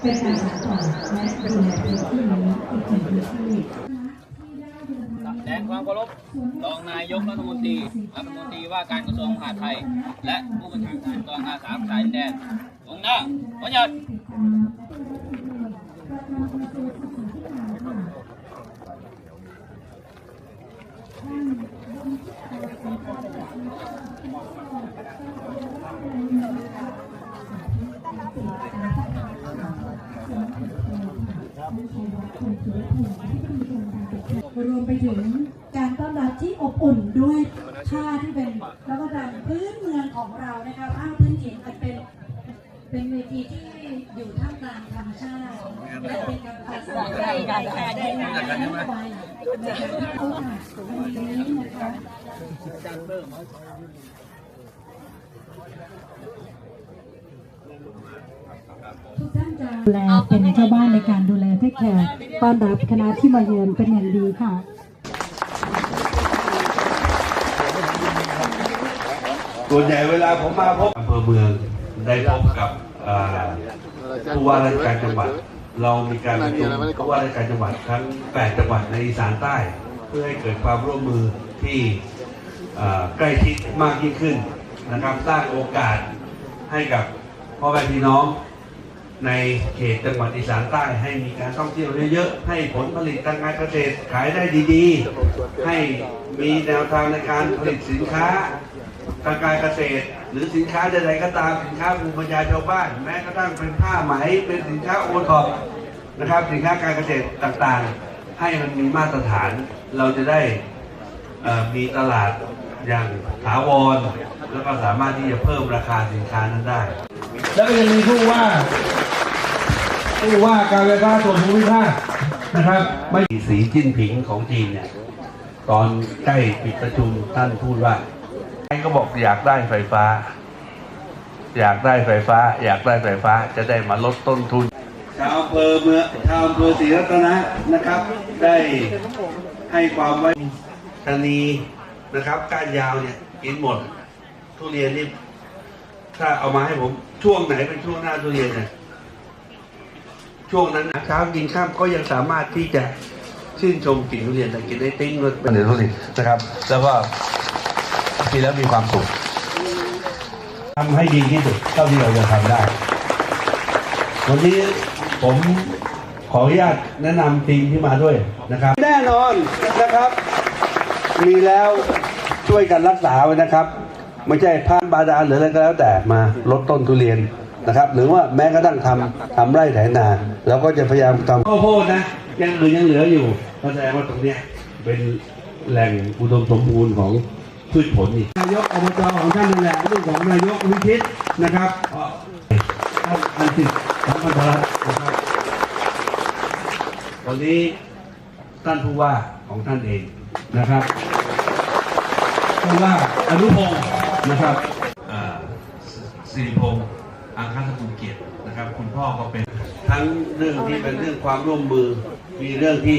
เป็นการสานต่อและดูแลพื้นที่นี้อีกหนึ่งพื้นที่แสดงความเคารพรองนายกรัฐมนตรีรัฐมนตรีว่าการกระทรวงมหาดไทย และผู้บัญชาการกองอาสาสายแดนตรงหน้า พยัญรวมไปถึงการต้อนรับที่อบอุ่นด้วยผ้าที่เป็นแล้วก็รำพื้นเมืองของเรานะคะผ้าพื้นถิ่นอันเป็นเป็นเวทีที่อยู่ท่ามกลางธรรมชาติและเป็นการปฏิบัติได้ได้ได้ได้ได้ไปนะคะโอกาสวันนี้นะคะทุกท่านจะดูแลเป็นเจ้าบ้านในการ แลเทคแคร์ต้อนรับคณะที่มาเยือนเป็นอย่างดีค่ะส่วนใหญ่เวลาผมมาพบอำเภอเมืองได้พบกับผู้ว่าราชการจังหวัด เรามีการประชุมผู้ว่าราชการจังหวัดทั้ง 8 จังหวัดในอีสานใต้ เพื่อให้เกิดความร่วมมือที่ใกล้ชิดมากยิ่งขึ้นนะครับสร้างโอกาสให้กับพ่อแม่พี่น้อง ในเขตจังหวัดอีสานใต้ให้มีการท่องเที่ยวเยอะๆ ให้ผลผลิตทางการเกษตรขายได้ดีๆ ให้มีแนวทางในการผลิตสินค้าทางการเกษตร หรือสินค้าใดๆก็ตามสินค้าภูมิปัญญาชาวบ้านแม้กระทั่งเป็นผ้าไหมเป็นสินค้าโอท็อปนะครับ สินค้าการเกษตรต่างๆ ให้มันมีมาตรฐานเราจะได้มีตลาดอย่างถาวรแล้วก็สามารถที่จะเพิ่มราคาสินค้านั้นได้ แล้วก็ยังมีผู้ว่า ผู้ว่าการไฟฟ้าส่วนภูมิภาคนะครับไม่สีจิ้นผิงของจีนเนี่ยตอนใกล้ปิดประชุมท่านพูดว่าท่านก็บอกอยากได้ไฟฟ้า อยากได้ไฟฟ้า อยากได้ไฟฟ้าจะได้มาลดต้นทุนชาวอำเภอเมืองชาวอำเภอศรีรัตนะนะครับ ได้ให้ความไว้ชะนีนะครับก้านยาวเนี่ยกินหมด ทุเรียนนี่ถ้าเอามาให้ผมช่วงไหนเป็นช่วงหน้าทุเรียนเนี่ย ช่วงนั้นนะเช้ากินข้ามก็ยังสามารถที่จะชื่นชมกลิ่นทุเรียนแต่กินได้ติ้งรสเป็นเดือดทุเรียนนะครับ แล้วก็กินแล้วมีความสุขทำให้ดีที่สุดเท่าที่เราจะทำได้ วันนี้ผมขออนุญาตแนะนำทีมที่มาด้วยนะครับ แน่นอนนะครับ มีแล้วช่วยกันรักษาไว้นะครับ ไม่ใช่พานบาดาลหรืออะไรก็แล้วแต่มาลดต้นทุเรียน นะครับ หรือว่าแม้กระทั่งทำทำไร่ไถนาเราก็จะพยายามทำข้าวโพดนะยังเหลือยังเหลืออยู่ก็แสดงว่าตรงเนี้ยเป็นแหล่งอุดมสมบูรณ์ของพืชผลนี่นายกอบจของท่านนั่นแหละเรื่องของนายกวิชิตนะครับท่านอันติดสัมพันธรัตน์นะครับวันนี้ท่านผู้ว่าของท่านเองนะครับผู้ว่าอนุพงศ์นะครับอ่าสสิริพงศ์ อังคสกุลเกียรตินะครับ คุณพ่อก็เป็นทั้งเรื่องที่เป็นเรื่องความร่วมมือมีเรื่องที่